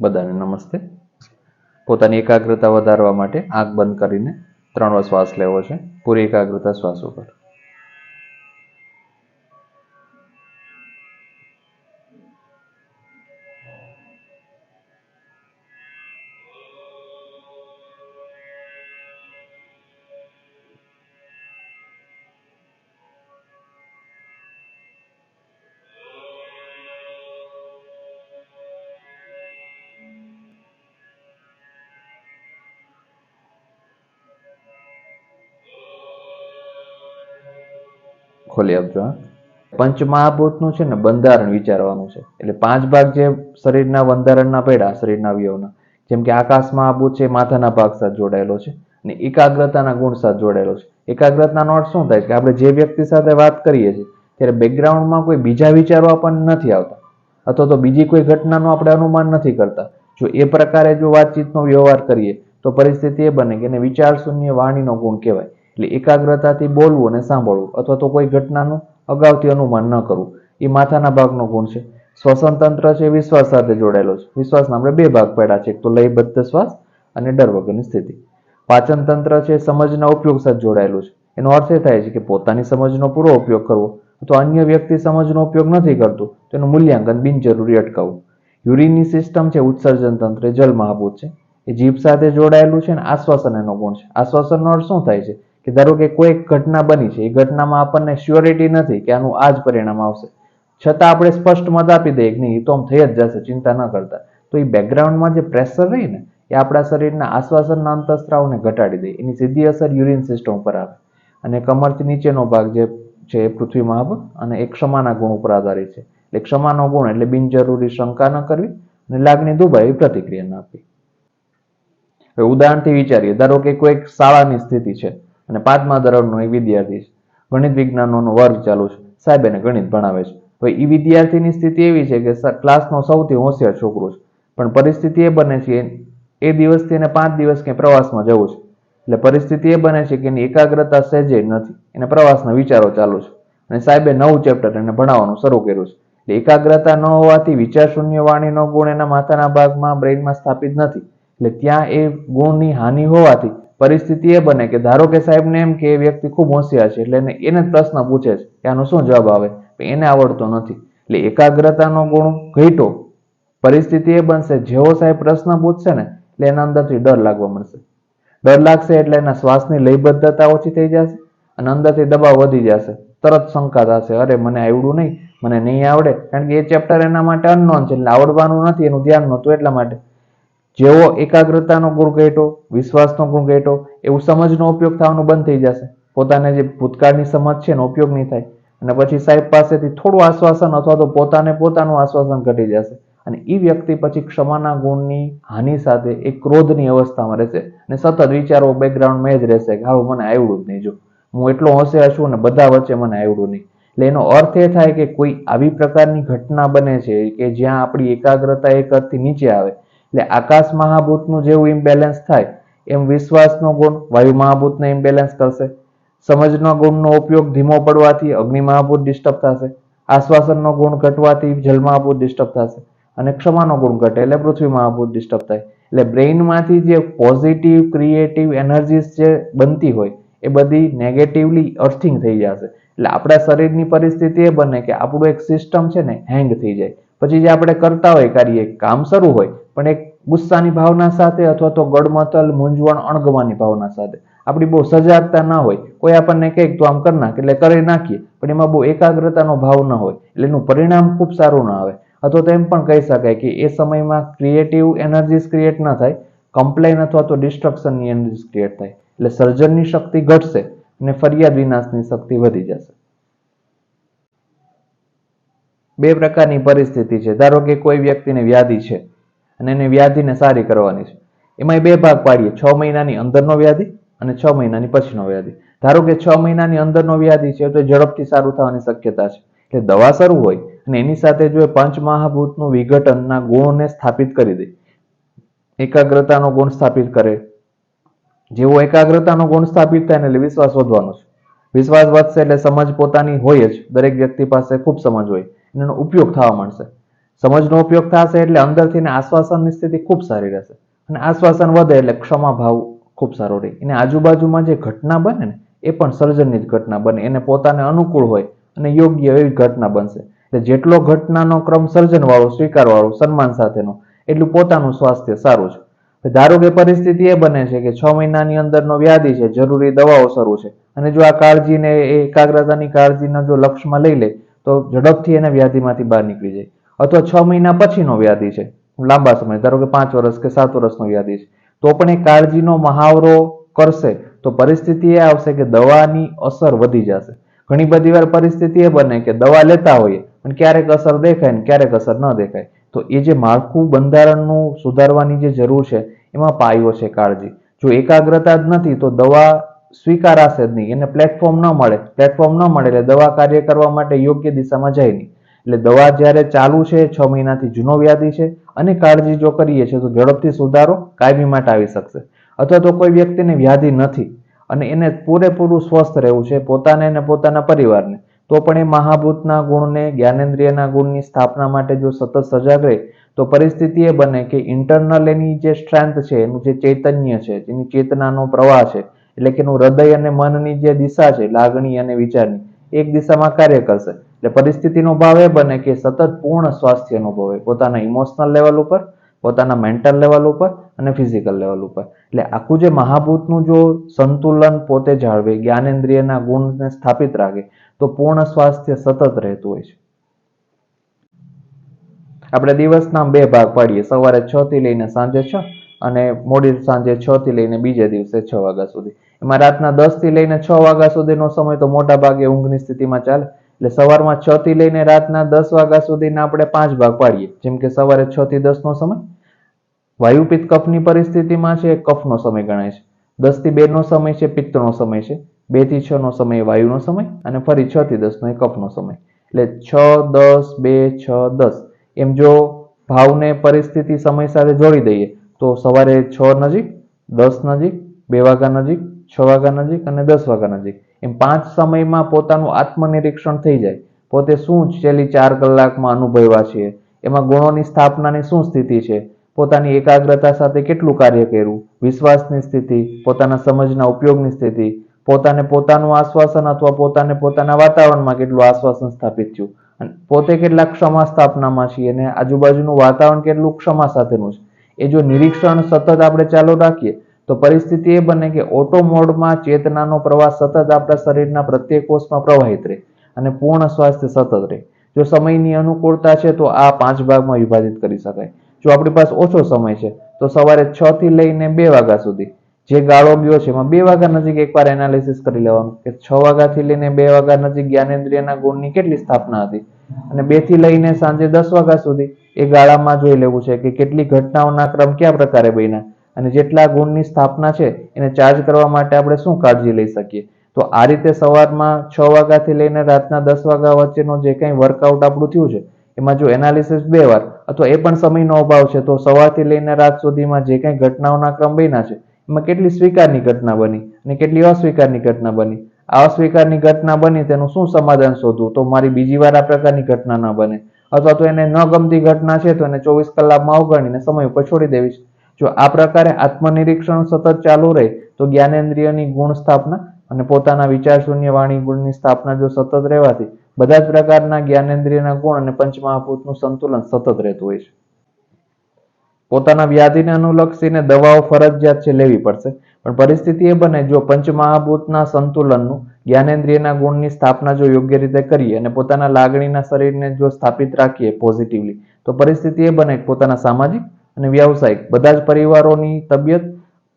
બધાને નમસ્તે. પોતાની એકાગ્રતા વધારવા માટે આંખ બંધ કરીને ત્રણ વાર શ્વાસ લેવો છે. પૂરી એકાગ્રતા શ્વાસ ઉપર. ખોલી આપજો, હા. પંચમહાભૂતનું છે ને બંધારણ વિચારવાનું છે. એટલે પાંચ ભાગ જે શરીરના બંધારણના પડ્યા, શરીરના અવયવના. જેમ કે આકાશ મહાભૂત છે માથાના ભાગ સાથે જોડાયેલો છે અને એકાગ્રતાના ગુણ સાથે જોડાયેલો છે. એકાગ્રતાનો અર્થ શું થાય? કે આપણે જે વ્યક્તિ સાથે વાત કરીએ છીએ, ત્યારે બેકગ્રાઉન્ડમાં કોઈ બીજા વિચારો આપણને નથી આવતા. અથવા તો બીજી કોઈ ઘટનાનું આપણે અનુમાન નથી કરતા. જો એ પ્રકારે જો વાતચીતનો વ્યવહાર કરીએ, તો પરિસ્થિતિ એ બને કે એને વિચાર વાણીનો ગુણ કહેવાય. એટલે એકાગ્રતાથી બોલવું અને સાંભળવું અથવા તો કોઈ ઘટનાનું અગાઉથી અનુમાન ન કરવું, એ માથાના ભાગનો ગુણ છે. શ્વસન તંત્ર છે, વિશ્વાસ સાથે જોડાયેલો છે. વિશ્વાસના આપણે બે ભાગ પડ્યા છે. એક તો લયબદ્ધ શ્વાસ અને ડર વગરની સ્થિતિ. પાચન તંત્ર છે, સમજના ઉપયોગ સાથે જોડાયેલું છે. એનો અર્થ એ થાય છે કે પોતાની સમજનો પૂરો ઉપયોગ કરવો અથવા અન્ય વ્યક્તિ સમજનો ઉપયોગ નથી કરતું તેનું મૂલ્યાંકન બિનજરૂરી અટકાવવું. યુરિનની સિસ્ટમ છે, ઉત્સર્જન તંત્ર જલ મહાભૂત છે. એ જીભ સાથે જોડાયેલું છે અને આશ્વાસન એનો ગુણ છે. આશ્વાસનનો અર્થ શું થાય છે? કે ધારો કે કોઈ ઘટના બની છે, એ ઘટનામાં આપણને શ્યોરિટી નથી કે આનું આ જ પરિણામ આવશે. છતાં આપણે સ્પષ્ટ મત આપી દઈએ કે નહીં, એ તો આમ થઈ જ જશે, ચિંતા ન કરતા. તો એ બેકગ્રાઉન્ડમાં જે પ્રેશર રહી ને, એ આપણા શરીરના આશ્વાસનના અંતસ્ત્રાવને ઘટાડી દે. એની સીધી અસર યુરિન સિસ્ટમ ઉપર આવે. અને કમરથી નીચેનો ભાગ જે છે, એ પૃથ્વી મહાભ અને એ ક્ષમાના ગુણ ઉપર આધારિત છે. એટલે ક્ષમાનો ગુણ એટલે બિનજરૂરી શંકા ન કરવી અને લાગણી દુભાઈ પ્રતિક્રિયા ન આપવી. ઉદાહરણથી વિચારીએ, ધારો કે કોઈક શાળાની સ્થિતિ છે. અને પાંચમા ધોરણનો એ વિદ્યાર્થી છે. ગણિત વિજ્ઞાનનો વર્ગ ચાલુ છે. સાહેબ એને ગણિત ભણાવે છે. હવે એ વિદ્યાર્થીની સ્થિતિ એવી છે કે ક્લાસનો સૌથી હોશિયાર છોકરો છે. પણ પરિસ્થિતિ એ બને છે એ દિવસથી એને પાંચ દિવસ ક્યાંય પ્રવાસમાં જવું છે. એટલે પરિસ્થિતિ એ બને છે કે એની એકાગ્રતા સહેજે નથી. એને પ્રવાસના વિચારો ચાલુ છે. અને સાહેબે નવું ચેપ્ટર એને ભણાવવાનું શરૂ કર્યું છે. એટલે એકાગ્રતા ન હોવાથી વિચાર શૂન્ય વાણીનો ગુણ એના માથાના ભાગમાં, બ્રેઇનમાં સ્થાપિત નથી. એટલે ત્યાં એ ગુણની હાનિ હોવાથી પરિસ્થિતિ એ બને કે ધારો કે સાહેબને એમ કે એ વ્યક્તિ ખૂબ હોશિયાર છે એટલે એને પ્રશ્ન પૂછે છે કે આનો શું જવાબ આવે? એને આવડતો નથી. એટલે એકાગ્રતાનો ગુણ ઘટ્યો પરિસ્થિતિ એ બનશે. જેવો સાહેબ પ્રશ્ન પૂછશે ને, એટલે એના અંદરથી ડર લાગવા મળશે. ડર લાગશે એટલે એના શ્વાસની લયબદ્ધતા ઓછી થઈ જશે અને અંદરથી દબાવ વધી જશે. તરત શંકા થશે. અરે, મને આવડું નહીં, મને નહીં આવડે. કારણ કે એ ચેપ્ટર એના માટે અનનોન છે. એટલે આવડવાનું નથી, એનું ધ્યાન નહોતું એટલા માટે. જેવો એકાગ્રતાનો ગુણ ઘટો વિશ્વાસનો ગુણ ઘટ્યો, એવું સમજનો ઉપયોગ થવાનો બંધ થઈ જશે. પોતાને જે ભૂતકાળની સમજ છે એનો ઉપયોગ નહીં થાય. અને પછી સાહેબ પાસેથી થોડું આશ્વાસન અથવા તો પોતાને પોતાનું આશ્વાસન ઘટી જશે. અને એ વ્યક્તિ પછી ક્ષમાના ગુણની હાનિ સાથે એક ક્રોધની અવસ્થામાં રહેશે અને સતત વિચારો બેકગ્રાઉન્ડમાં જ રહેશે કે હા મને આવડું જ નહીં જો. હું એટલો હોશિયાર છું અને બધા વચ્ચે મને આવડું નહીં. એટલે એનો અર્થ એ થાય કે કોઈ આવી પ્રકારની ઘટના બને છે કે જ્યાં આપણી એકાગ્રતા એક અર્થથી નીચે આવે. એટલે આકાશ મહાભૂતનું જેવું ઇમ્બેલેન્સ થાય, એમ વિશ્વાસનો ગુણ વાયુ મહાભૂતને ઇમ્બેલેન્સ કરશે. સમજનો ગુણનો ઉપયોગ ધીમો પડવાથી અગ્નિ મહાભૂત ડિસ્ટર્બ થશે. આશ્વાસનનો ગુણ ઘટવાથી જલ મહાભૂત ડિસ્ટર્બ થશે. અને ક્ષમાનો ગુણ ઘટે એટલે પૃથ્વી મહાભૂત ડિસ્ટર્બ થાય. એટલે બ્રેઇનમાંથી જે પોઝિટિવ ક્રિએટિવ એનર્જીસ જે બનતી હોય, એ બધી નેગેટિવલી અર્થિંગ થઈ જશે. એટલે આપણા શરીરની પરિસ્થિતિ એ બને કે આપણું એક સિસ્ટમ છે ને હેંગ થઈ જાય. પછી જે આપણે કરતા હોય કાર્ય કામ શરૂ હોય, પણ એક ગુસ્સાની ભાવના સાથે અથવા તો ગડમથલ મૂંઝવણ અણગવાની ભાવના સાથે. આપણી બહુ સજાગતા ના હોય. કોઈ આપણને કહે તો આમ કરી નાખે, એટલે કરી નાખીએ, પણ એમાં બહુ એકાગ્રતાનો ભાવ ન હોય, એટલે એનું પરિણામ ખૂબ સારું ના આવે. અથવા તો એમ પણ કહી શકાય કે એ સમયમાં ક્રિએટિવ એનર્જીસ ક્રિએટ ન થાય કમ્પ્લેન અથવા તો ડિસ્ટ્રક્શનની એનર્જીસ ક્રિએટ થાય. એટલે સર્જનની શક્તિ ઘટશે અને ફરિયાદ વિનાશની શક્તિ વધી જશે. બે પ્રકારની પરિસ્થિતિ છે. ધારો કે કોઈ વ્યક્તિને વ્યાધિ છે અને એને વ્યાધિને સારી કરવાની છે. એમાં બે ભાગ પાડીએ. છ મહિનાની અંદરનો વ્યાધિ અને છ મહિનાની પછીનો વ્યાધિ. ધારો કે છ મહિનાની અંદરનો વ્યાધિ છે તો ઝડપથી સારું થવાની શક્યતા છે. એટલે દવા શરૂ હોય અને એની સાથે જો એ પંચમહાભૂતનું વિઘટનના ગુણોને સ્થાપિત કરી દે. એકાગ્રતાનો ગુણ સ્થાપિત કરે. જેવો એકાગ્રતાનો ગુણ સ્થાપિત થાય એટલે વિશ્વાસ વધવાનો છે. વિશ્વાસ વધશે એટલે સમજ પોતાની હોય જ. દરેક વ્યક્તિ પાસે ખૂબ સમજ હોય. એનો ઉપયોગ થવા માંડશે. સમજનો ઉપયોગ થશે એટલે અંદરથી એને આશ્વાસનની સ્થિતિ ખૂબ સારી રહેશે. અને આશ્વાસન વધે એટલે ક્ષમા ભાવ ખૂબ સારો રહે. એને આજુબાજુમાં જે ઘટના બને ને, એ પણ સર્જનની જ ઘટના બને. એને પોતાને અનુકૂળ હોય અને યોગ્ય એવી ઘટના બનશે. એટલે જેટલો ઘટનાનો ક્રમ સર્જનવાળો, સ્વીકારવાળો, સન્માન સાથેનો, એટલું પોતાનું સ્વાસ્થ્ય સારું છે. ધારો કે પરિસ્થિતિ એ બને છે કે છ મહિનાની અંદરનો વ્યાધિ છે, જરૂરી દવાઓ શરૂ છે. અને જો આ કાળજીને એકાગ્રતાની કાળજીને જો લક્ષમાં લઈ લે તો ઝડપથી એને વ્યાધિમાંથી બહાર નીકળી જાય. અથવા છ મહિના પછીનો વ્યાધિ છે. લાંબા સમય, ધારો કે પાંચ વર્ષ કે સાત વર્ષનો વ્યાધિ છે. તો પણ એ કાળજીનો મહાવરો કરશે, તો પરિસ્થિતિ એ આવશે કે દવાની અસર વધી જશે. ઘણી બધી વાર પરિસ્થિતિ એ બને કે દવા લેતા હોઈએ, પણ ક્યારેક અસર દેખાય ને ક્યારેક અસર ન દેખાય. તો એ જે માળખું બંધારણનું સુધારવાની જે જરૂર છે, એમાં પાયો છે કાળજી. જો એકાગ્રતા જ નથી, તો દવા સ્વીકારાશે જ નહીં. એને પ્લેટફોર્મ ન મળે. પ્લેટફોર્મ ન મળે એટલે દવા કાર્ય કરવા માટે યોગ્ય દિશામાં જાય નહીં. એટલે દવા જ્યારે ચાલુ છે, છ મહિનાથી જૂનો વ્યાધિ છે અને કાળજી જો કરીએ છીએ તો ઝડપથી સુધારો કાયમી માટે આવી શકશે. અથવા તો કોઈ વ્યક્તિને વ્યાધિ નથી અને એને પૂરેપૂરું સ્વસ્થ રહેવું છે, પોતાને અને પોતાના પરિવારને, તો પણ એ મહાભૂતના ગુણને, જ્ઞાનેન્દ્રિયના ગુણની સ્થાપના માટે જો સતત સજાગ રહે, તો પરિસ્થિતિ એ બને કે ઇન્ટરનલ એની જે સ્ટ્રેન્થ છે, એનું જે ચૈતન્ય છે એની ચેતનાનો પ્રવાહ છે એટલે કે એનું હૃદય અને મનની જે દિશા છે, લાગણી અને વિચારની, એક દિશામાં કાર્ય કરશે. એટલે પરિસ્થિતિનો ભાવ એ બને કે સતત પૂર્ણ સ્વાસ્થ્ય અનુભવે. પોતાના ઇમોશનલ લેવલ ઉપર, પોતાના મેન્ટલ લેવલ ઉપર અને ફિઝિકલ લેવલ ઉપર. એટલે આખું જે મહાભૂતનું જો સંતુલન પોતે જાળવે, જ્ઞાનેન્દ્રિયના ગુણને સ્થાપિત રાખે, તો પૂર્ણ સ્વાસ્થ્ય સતત રહેતું હોય છે. આપણે દિવસના બે ભાગ પાડીએ. સવારે છ થી લઈને સાંજે છ અને મોડી સાંજે છ થી લઈને બીજે દિવસે છ વાગ્યા સુધી. એમાં રાતના દસથી લઈને છ વાગ્યા સુધીનો સમય તો મોટા ભાગે ઊંઘની સ્થિતિમાં ચાલે. એટલે સવારમાં છ થી લઈને રાતના દસ વાગ્યા સુધીના આપણે પાંચ ભાગ પાડીએ. જેમ કે સવારે છ થી દસ નો સમય. વાયુપિત્ત કફની પરિસ્થિતિમાં છે, કફનો સમય ગણાય છે. દસથી બે નો સમય છે, પિત્તનો સમય છે. બેથી છ નો સમય વાયુનો સમય અને ફરી છ થી દસ નો એ કફનો સમય. એટલે છ, દસ, બે, છ, દસ. એમ જો ભાવને પરિસ્થિતિ સમય સાથે જોડી દઈએ, તો સવારે છ નજીક, દસ નજીક, બે વાગ્યા નજીક છ વાગ્યા નજીક અને દસ વાગ્યા નજીક. એમ પાંચ સમયમાં પોતાનું આત્મનિરીક્ષણ થઈ જાય. પોતે શું છેલ્લી ચાર કલાકમાં અનુભવ્યા છીએ એમાં ગુણોની સ્થાપનાની શું સ્થિતિ છે? પોતાની એકાગ્રતા સાથે કેટલું કાર્ય કર્યું? વિશ્વાસની સ્થિતિ, પોતાના સમજના ઉપયોગની સ્થિતિ, પોતાને પોતાનું આશ્વાસન અથવા પોતાને પોતાના વાતાવરણમાં કેટલું આશ્વાસન સ્થાપિત થયું? અને પોતે કેટલા ક્ષમા સ્થાપનામાં છીએ અને આજુબાજુનું વાતાવરણ કેટલું ક્ષમા સાથેનું છે? એ જો નિરીક્ષણ સતત આપણે ચાલુ રાખીએ તો પરિસ્થિતિ એ બને કે ઓટો મોડમાં ચેતનાનો પ્રવાહ સતત આપણા શરીરના પ્રત્યેક કોષમાં પ્રવાહિત રહે અને પૂર્ણ સ્વાસ્થ્ય સતત રહે. જો સમયની અનુકૂળતા છે તો આ પાંચ ભાગમાં વિભાજિત કરી શકાય. જો આપણી પાસે ઓછો સમય છે તો સવારે છ થી લઈને બે વાગ્યા સુધી જે ગાળો ગયો છે એમાં બે વાગ્યા નજીક એકવાર એનાલિસિસ કરી લેવાનું કે છ વાગ્યાથી લઈને બે વાગ્યા નજીક જ્ઞાનેન્દ્રિયના ગુણની કેટલી સ્થાપના હતી અને બેથી લઈને સાંજે દસ વાગ્યા સુધી એ ગાળામાં જોઈ લેવું છે કે કેટલી ઘટનાઓના ક્રમ કયા પ્રકારે બન્યા. અને જેટલા ગુણની સ્થાપના છે, એને ચાર્જ કરવા માટે આપણે શું કાળજી લઈ શકીએ? તો આ રીતે સવારમાં છ વાગ્યાથી લઈને રાતના દસ વાગ્યા વચ્ચેનો જે કંઈ વર્કઆઉટ આપણું થયું છે, એમાં જો એનાલિસિસ બે વાર, અથવા એ પણ સમયનો અભાવ છે, તો સવારથી લઈને રાત સુધીમાં જે કંઈ ઘટનાઓના ક્રમ બન્યા છે, એમાં કેટલી સ્વીકારની ઘટના બની અને કેટલી અસ્વીકારની ઘટના બની? આ અસ્વીકારની ઘટના બની તેનું શું સમાધાન શોધવું? તો મારી બીજી વાર આ પ્રકારની ઘટના ન બને. અથવા તો એને ન ગમતી ઘટના છે, તો એને ચોવીસ કલાકમાં અવગણીને સમય ઉપર છોડી દેવી છે. જો આ પ્રકારે આત્મનિરીક્ષણ સતત ચાલુ રહે, તો જ્ઞાનેન્દ્રિયની ગુણ સ્થાપના અને પોતાના વિચાર શૂન્ય વાણી ગુણની સ્થાપના જો સતત રહેવાથી, બધા જ પ્રકારના જ્ઞાનેન્દ્રિયના ગુણ અને પંચમહાભૂતનું સંતુલન સતત રહેતું હોય છે. પોતાના વ્યાધિને અનુલક્ષીને દવાઓ, ફરજિયાત છે લેવી પડશે. પણ પરિસ્થિતિ એ બને જો પંચમહાભૂતના સંતુલનનું જ્ઞાનેન્દ્રિયના ગુણની સ્થાપના જો યોગ્ય રીતે કરીએ અને પોતાના લાગણીના શરીરને જો સ્થાપિત રાખીએ પોઝિટિવલી તો પરિસ્થિતિ એ બને પોતાના સામાજિક અને વ્યવસાયિક. બધા જ પરિવારોની તબિયત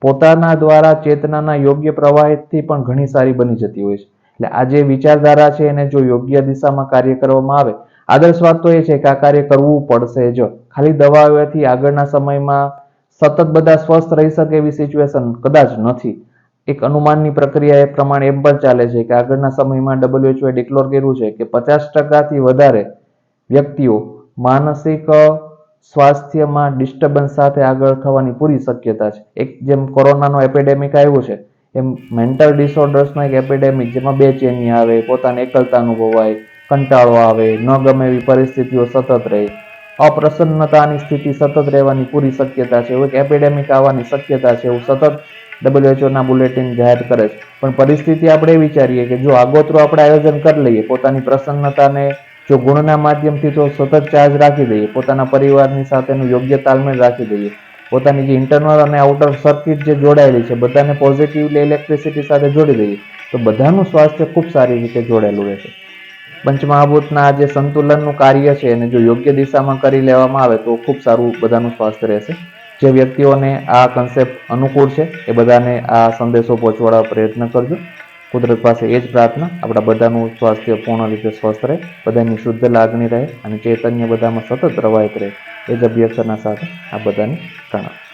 પોતાના દ્વારા ચેતનાના યોગ્ય પ્રવાહિતથી પણ ઘણી સારી બની જતી હોય છે. એટલે આ જે વિચારધારા છે એને જો યોગ્ય દિશામાં કાર્ય કરવામાં આવે, આદર્શ વાત તો એ છે કે આ કાર્ય કરવું પડશે જો. ખાલી દવાઓથી આગળના સમયમાં સતત બધા સ્વસ્થ રહી શકે એવી સિચ્યુએશન કદાચ નથી. એક અનુમાનની પ્રક્રિયા એ પ્રમાણે એમ પણ ચાલે છે કે આગળના સમયમાં ડબલ્યુએચઓએ ડિક્લોર કર્યું છે કે પચાસ ટકાથી વધારે વ્યક્તિઓ માનસિક સ્વાસ્થ્યમાં ડિસ્ટર્બન્સ સાથે આગળ થવાની પૂરી શક્યતા છે. એક જેમ કોરોનાનો એપેડેમિક આવ્યો છે, એમ મેન્ટલ ડિસઓર્ડર્સનો એક એપેડેમિક જેમાં બેચેની આવે, પોતાને એકલતા અનુભવાય, કંટાળો આવે, ન ગમે એવી પરિસ્થિતિઓ સતત રહે. અપ્રસન્નતાની સ્થિતિ સતત રહેવાની પૂરી શક્યતા છે. એવું એક એપેડેમિક આવવાની શક્યતા છે એવું સતત WHO ના બુલેટિન જાહેર કરે છે. પણ પરિસ્થિતિ આપણે વિચારીએ કે જો આગોતરું આપણે આયોજન કરી લઈએ, પોતાની પ્રસન્નતાને જો ગુણના માધ્યમથી તો સતત ચાર્જ રાખી દઈએ, પોતાના પરિવારની સાથેનું યોગ્ય તાલમેલ રાખી દઈએ, પોતાની જે ઇન્ટરનલ અને આઉટર સર્કિટ જે જોડાયેલી છે, બધાને પોઝિટિવલી ઇલેક્ટ્રિસિટી સાથે જોડી દઈએ, તો બધાનું સ્વાસ્થ્ય ખૂબ સારી રીતે જોડાયેલું રહેશે. પંચમહાભૂતના જે સંતુલનનું કાર્ય છે, એને જો યોગ્ય દિશામાં કરી લેવામાં આવે, તો ખૂબ સારું બધાનું સ્વાસ્થ્ય રહેશે. જે વ્યક્તિઓને આ કન્સેપ્ટ અનુકૂળ છે, એ બધાને આ સંદેશો પહોંચવાડવા પ્રયત્ન કરજો. કુદરત પાસે એ જ પ્રાર્થના, આપણા બધાનું સ્વાસ્થ્ય પૂર્ણ રીતે સ્વસ્થ રહે, બધાની શુદ્ધ લાગણી રહે અને ચૈતન્ય બધામાં સતત પ્રવાહિત રહે. એ જ અભ્યર્થના સાથે આ બધાને પ્રણામ.